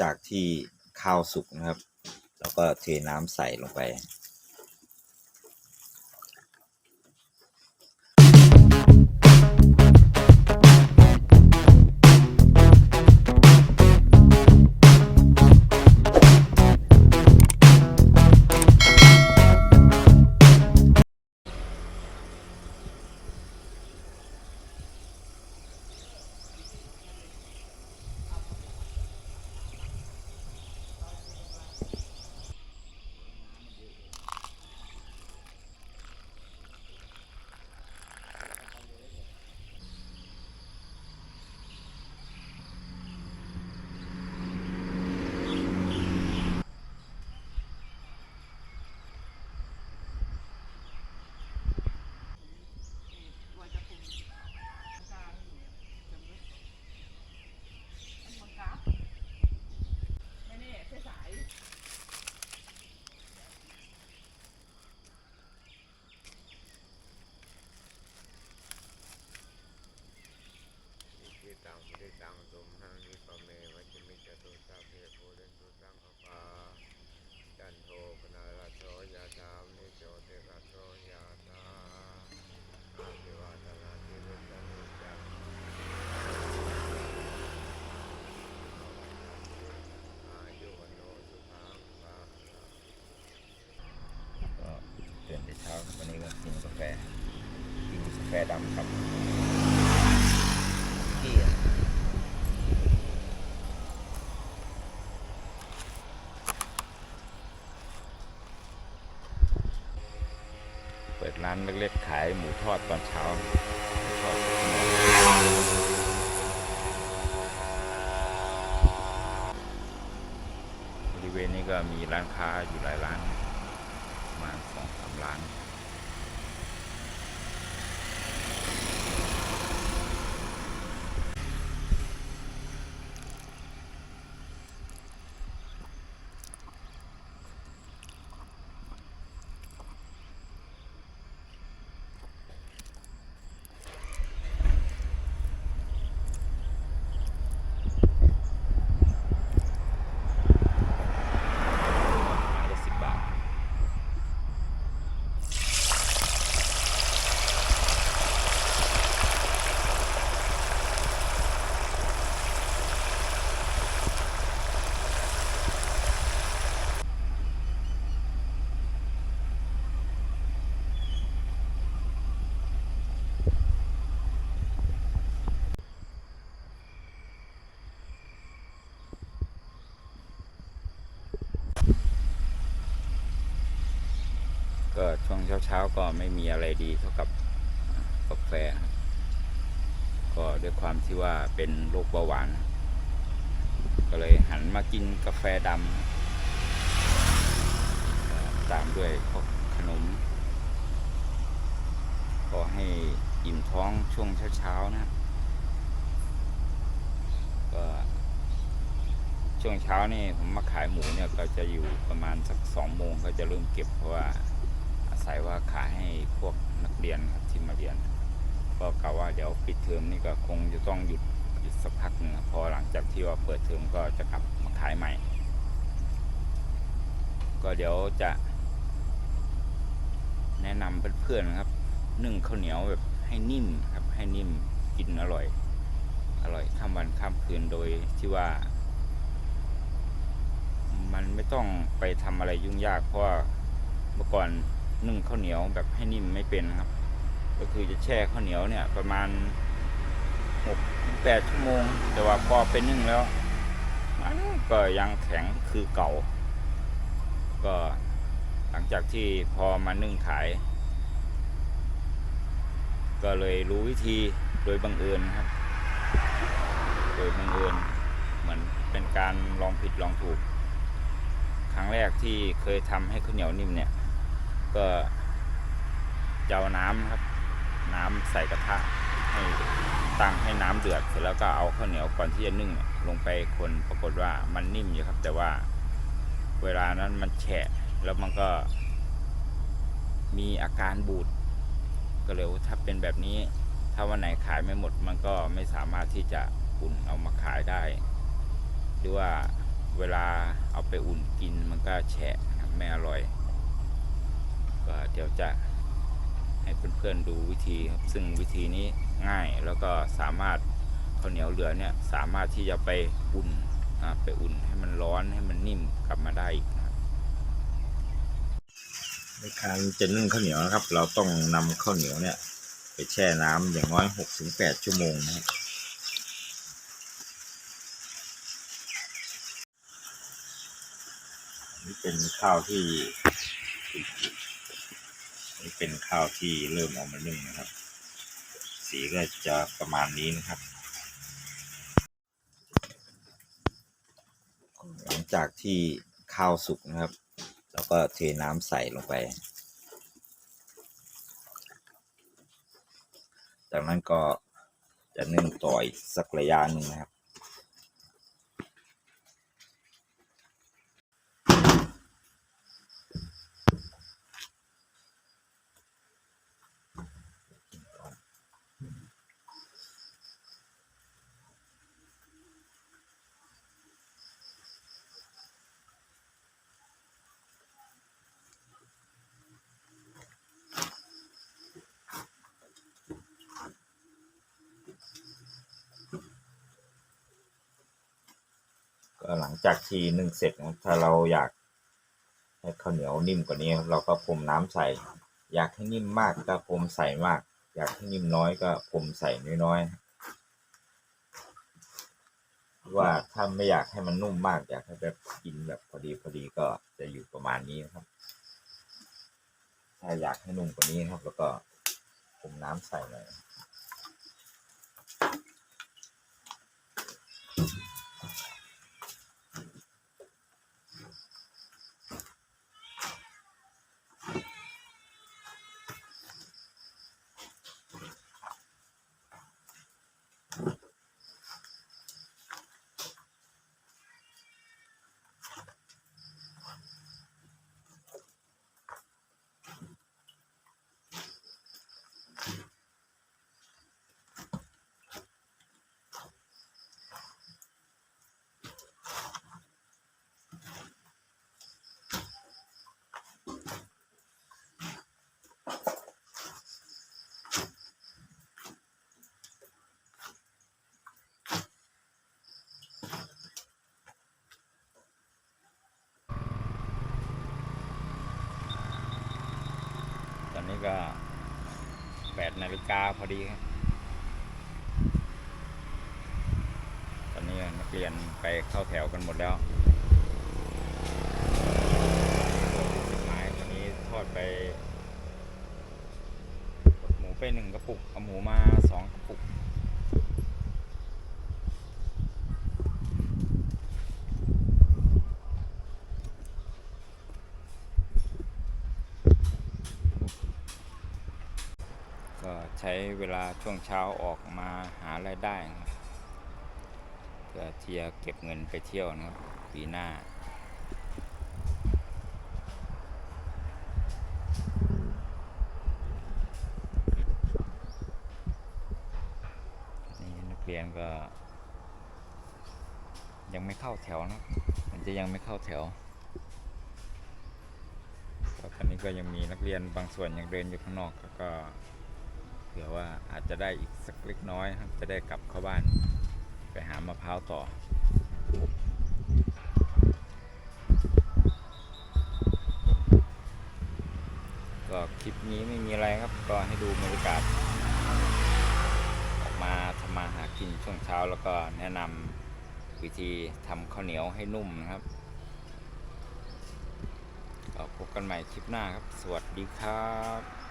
จากที่ข้าวสุกนะครับ แล้วก็เทน้ำใส่ลงไป ตังพุทธิตังตุมหังนิปเมวัจมิจตุสัพเพปุเรนตุสังขปาจันโทปนาลโสยะธามนิโจติระโสยะธาอาภิวาทนาสิริสนุจังอายุวโนสุขังภาลังก็ตื่นแต่เช้าวันนี้ก็กินกาแฟกินกาแฟดำกับที่เปิดร้านเล็กๆขายหมูทอดตอนเช้าทอดบริเวณนี้ก็มีร้านค้าอยู่หลายร้านประมาณสองสามร้าน ไม้ละสิบบาท ก็ ช่วงเช้าๆก็ไม่มีอะไรดีเท่ากับกาแฟ ก็ด้วยความที่ว่าเป็นโรคเบาหวาน ก็เลยหันมากินกาแฟดำตามด้วยพวกขนม ก็ให้อิ่มท้องช่วงเช้าๆนะก็ช่วงเช้านี่ผมมาขายหมูเนี่ยก็จะอยู่ประมาณสักสองโมงก็จะเริ่มเก็บเพราะว่า ศัยว่าขายให้พวกนักเรียนครับที่มาเรียน ก็กะว่าเดี๋ยวปิดเทอมนี่ก็คงจะต้องหยุดหยุดสักพักหนึ่งครับพอหลังจากที่ว่าเปิดเทอมก็จะกลับมาขายใหม่ ก็เดี๋ยวจะ แนะนำเพื่อนๆนครับ นึ่งข้าวเหนียวแบบให้นิ่มครับให้นิ่มกินอร่อย อร่อยข้ามวันข้ามคืนโดยที่ว่า มันไม่ต้องไปทำอะไรยุ่งยากเพราะเมื่อก่อน นึ่งข้าวเหนียวแบบให้นิ่มไม่เป็นครับ ก็คือจะแช่ข้าวเหนียวเนี่ย ประมาณหกแปดชั่วโมง แต่ว่าพอไปนึ่งแล้วมันก็ยังแข็งคือเก่า ก็หลังจากที่พอมานึ่งขาย ก็เลยรู้วิธีโดยบังเอิญครับ โดยบังเอิญเหมือนเป็นการลองผิดลองถูก ครั้งแรกที่เคยทำให้ข้าวเหนียวนิ่มเนี่ย ก็จะเอาน้ำครับ น้ำใส่กระทะให้ตั้งให้น้ำเดือดเสร็จแล้วก็เอาข้าวเหนียวก่อนที่จะนึ่งลงไปคนปรากฏว่ามันนิ่มอยู่ครับ แต่ว่าเวลานั้นมันแฉะแล้วมันก็มีอาการบูดก็เลยว่าถ้าเป็นแบบนี้ ถ้าวันไหนขายไม่หมด มันก็ไม่สามารถที่จะอุ่นเอามาขายได้ หรือว่าเวลาเอาไปอุ่นกินมันก็แฉะไม่อร่อย ก็เดี๋ยวจะให้เพื่อนๆดูวิธีครับ ซึ่งวิธีนี้ง่ายแล้วก็สามารถข้าวเหนียวเหลือเนี่ยสามารถที่จะไปอุ่นอ่าไปอุ่นให้มันร้อนให้มันนิ่มกลับมาได้อีกนะครับในการจะนึ่งข้าวเหนียวนะครับ เราต้องนำข้าวเหนียวเนี่ย ไปแช่น้ำอย่างน้อยหกถึงแปดชั่วโมงนะครับนี่เป็นข้าวที่ เป็นข้าวที่เริ่มออกมานึ่งนะครับ สีก็จะประมาณนี้นะครับ หลังจากที่ข้าวสุกนะครับ แล้วก็เทน้ำใส่ลงไป จากนั้นก็จะนึ่งต่ออีกสักระยะหนึ่งนะครับ ก็หลังจากที่นึ่งเสร็จนะถ้าเราอยากให้ข้าวเหนียวนิ่มกว่านี้ครับเราก็พรมน้ำใส่ อยากให้นิ่มมากก็พรมใส่มาก อยากให้นิ่มน้อยก็พรมใส่น้อยๆว่าถ้าไม่อยากให้มันนุ่มมาก อยากให้แบบกินแบบพอดีพอดีก็จะอยู่ประมาณนี้ครับ ถ้าอยากให้นุ่มกว่านี้ครับ แล้วก็พรมน้ำใส่หน่อย ก็แปดนาฬิกาพอดีครับ ตอนนี้นักเรียนไปเข้าแถวกันหมดแล้วสิบไม้วันนี้ทอดไป หมูไปหนึ่งกระปุก เอาหมูมาสองกระปุก ก็ใช้เวลาช่วงเช้าออกมาหารายได้นะครับเพื่อเที่จะเก็บเงินไปเที่ยวนะครับปีหน้านี่นักเรียนก็ ยังไม่เข้าแถวนะ มันจะยังไม่เข้าแถวตอนนี้ก็ยังมีนักเรียนบางส่วนยังเดินอยู่ข้างนอกแล้วก็ ผื่อว่าอาจจะได้อีกสักเล็กน้อยครับ จะได้กลับเข้าบ้านไปหามะพร้าวต่อ ก็คลิปนี้ไม่มีอะไรครับ ก็ให้ดูบรรยากาศ ออกมาทำมาหากินช่วงเช้าแล้วก็แนะนำวิธีทำข้าวเหนียวให้นุ่มนะครับก็พบกันใหม่คลิปหน้าครับ สวัสดีครับ